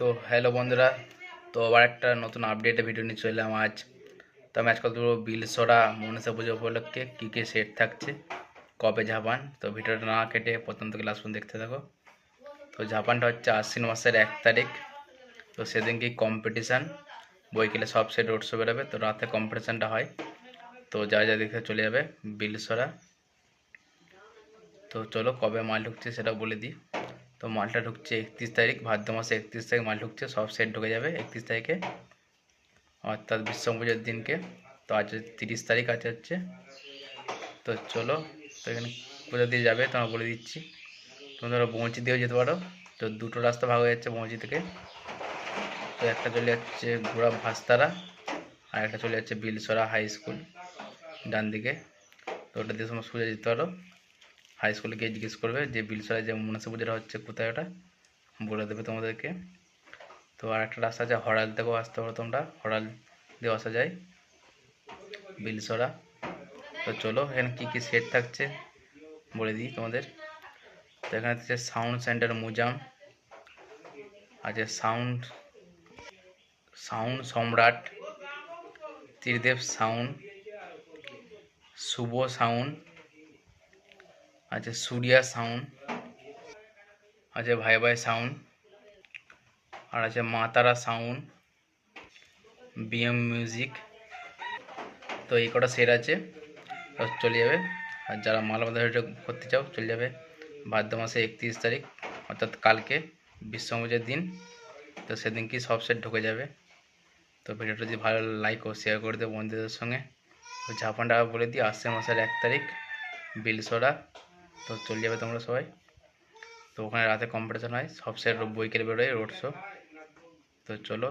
তো হ্যালো বন্ধুরা। তো আবার একটা নতুন আপডেটে ভিডিও নিয়ে চলে এলাম আজ। তো আমি আজকাল তো বিল সরা মনসা পুজো উপলক্ষে কী কী সেট থাকছে, কবে ঝাপান তো ভিডিওটা না কেটে প্রথম থেকে লাস্ট দেখতে থাকো। তো ঝাপানটা হচ্ছে আশ্বিন মাসের এক তারিখ। তো সেদিনকে কম্পিটিশান বইকেলে সব সেট রোডশো বেরোবে। তো রাতে কম্পিটিশানটা হয়। তো যা যা দেখতে চলে যাবে বিল সরা। তো চলো কবে মাল ঢুকছে সেটা বলে দিই। তো মালটা ঢুকছে একত্রিশ তারিখ, ভাদ্র মাসে একত্রিশ তারিখ মাল ঢুকছে, সব সেট ঢুকে যাবে একত্রিশ তারিখে। অর্থাৎ বিশ্বম পুজোর দিনকে। তো আজ তিরিশ তারিখ আছে হচ্ছে। তো চলো, তো এখানে পুজো দিয়ে যাবে তোমার বলে দিচ্ছি। তোমরা বঞ্চি দিয়েও যেতে পারো। তো দুটো রাস্তা ভাগ হয়ে যাচ্ছে বঞ্চি থেকে। তো একটা চলে যাচ্ছে গোড়া ভাস্তারা আর একটা চলে যাচ্ছে বিলসরা হাই স্কুল ডান দিকে তো ওটা দিয়ে সমস্ত পুজো যেতে পারো। হাই স্কুলে গিয়ে জিজ্ঞেস করবে যে বিলসরায় যে মনসা পুজোটা হচ্ছে, কোথায় ওটা? বলে দেবে তোমাদেরকে। তো আর একটা রাস্তা আছে, হরাল থেকেও আসতে পারো তোমরা। হরাল দিয়ে আসা যায় বিলসরা। তো চলো, এখানে কী কী সেট থাকছে বলে দিই তোমাদের। তো এখানে হচ্ছে সাউন্ড সেন্টার মুজাম আছে সাউন্ড সাউন্ড সম্রাট, ত্রিদেব সাউন্ড শুভ সাউন্ড আছে সুরিয়া সাউন্ড আছে ভাই ভাই সাউন্ড আর আছে মা তারা সাউন্ড বিএম মিউজিক তো এই কটা সেট আছে চলে যাবে। আর যারা মাল বাজার করতে চাও, চলে যাবে ভাদ্র মাসে একত্রিশ তারিখ, অর্থাৎ কালকে বিশ্ব পুজোর দিন। তো সেদিন কি সব সেট ঢুকে যাবে। তো ভিডিওটা যদি ভালো লাইক ও শেয়ার করে দেবো বন্ধুদের সঙ্গে। তো ঝাপানটা বলে দিই আসছে মাসের এক তারিখ, বিলসোড়া। তো চলে যাবে তোমরা সবাই। তো ওখানে রাতে কম্পিটিশন হয়, সব সেট বইকের বেরোয় রোড শো তো চলো,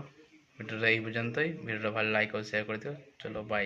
ভিডিওটা এই পর্যন্তই। ভিডিওটা ভালো লাইক ও শেয়ার করে দিও। চলো বাই